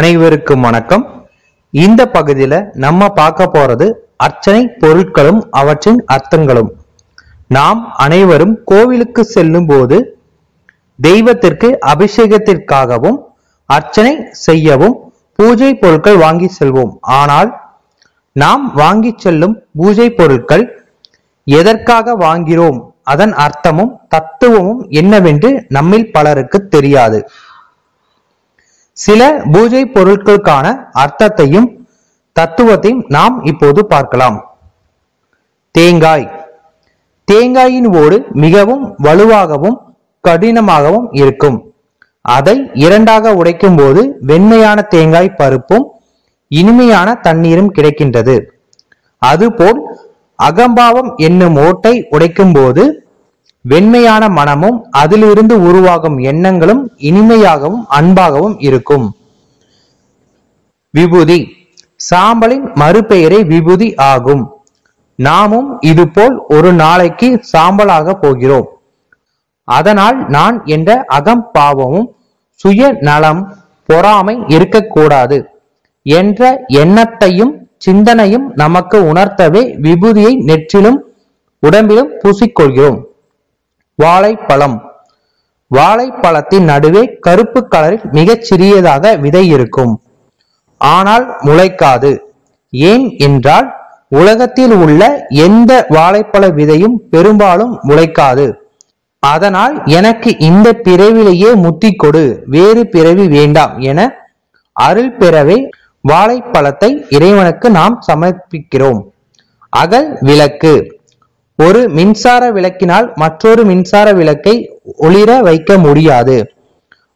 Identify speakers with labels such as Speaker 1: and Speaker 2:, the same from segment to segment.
Speaker 1: அனைவருக்கும் வணக்கம். இந்த பகுதியில நம்ம பார்க்க போறது அர்ச்சனை பொருட்களும் அவற்றின் அர்த்தங்களும். நாம் அனைவரும் கோவிலுக்கு செல்லும் போது தெய்வத்திற்கு அபிஷேகத்திற்காகவும் அர்ச்சனை செய்யவும் பூஜை பொருட்கள் வாங்கி செல்வோம். ஆனால் நாம் வாங்கி செல்லும் பூஜை பொருட்கள் எதற்காக வாங்கிறோம்? அதன் அர்த்தமும் தத்துவமும் என்னவென்று நம்மில் பலருக்கு தெரியாது. சில பூஜை பொருட்களுக்கான அர்த்தத்தையும் தத்துவத்தையும் நாம் இப்போது பார்க்கலாம். தேங்காய். தேங்காயின் ஓடு மிகவும் வலுவாகவும் கடினமாகவும் இருக்கும். அதை இரண்டாக உடைக்கும் போது வெண்மையான தேங்காய் பருப்பும் இனிமையான தண்ணீரும் கிடைக்கின்றது. அதுபோல் அகம்பாவம் என்னும் ஓட்டை உடைக்கும் போது வெண்மையான மனமும் அதிலிருந்து உருவாகும் எண்ணங்களும் இனிமையாகவும் அன்பாகவும் இருக்கும். விபூதி. சாம்பலின் மறுபெயரே விபூதி ஆகும். நாமும் இதுபோல் ஒரு நாளைக்கு சாம்பலாக போகிறோம். அதனால் நான் என்ற அகம்பாவமும் சுய நலம் பொறாமை இருக்கக்கூடாது என்ற எண்ணத்தையும் சிந்தனையும் நமக்கு உணர்த்தவே விபூதியை நெற்றிலும் உடம்பிலும் பூசிக்கொள்கிறோம். வாழைப்பழம். வாழைப்பழத்தின் நடுவே கருப்பு கலரில் மிகச் சிறியதாக விதை இருக்கும். ஆனால் முளைக்காது. ஏன் என்றால் உலகத்தில் உள்ள எந்த வாழைப்பழ விதையும் பெரும்பாலும் முளைக்காது. அதனால் எனக்கு இந்த பிறவிலேயே முத்தி கொடு வேறு பிறவி வேண்டாம் என அருள் பெறவே வாழைப்பழத்தை இறைவனுக்கு நாம் சமர்ப்பிக்கிறோம். அகல் விளக்கு. ஒரு மின்சார விளக்கினால் மற்றொரு மின்சார விளக்கை ஒளிர வைக்க முடியாது.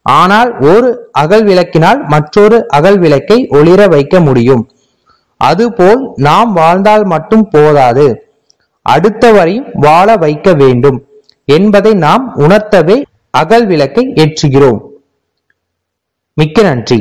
Speaker 1: ஆனால் ஒரு அகல் விளக்கினால் மற்றொரு அகல் விளக்கை ஒளிர வைக்க முடியும். அதுபோல் நாம் வாழ்ந்தால் மட்டும் போதாது. அடுத்தவரையும் வாழ வைக்க வேண்டும் என்பதை நாம் உணர்த்தவே அகல் விளக்கை ஏற்றுகிறோம். மிக்க நன்றி.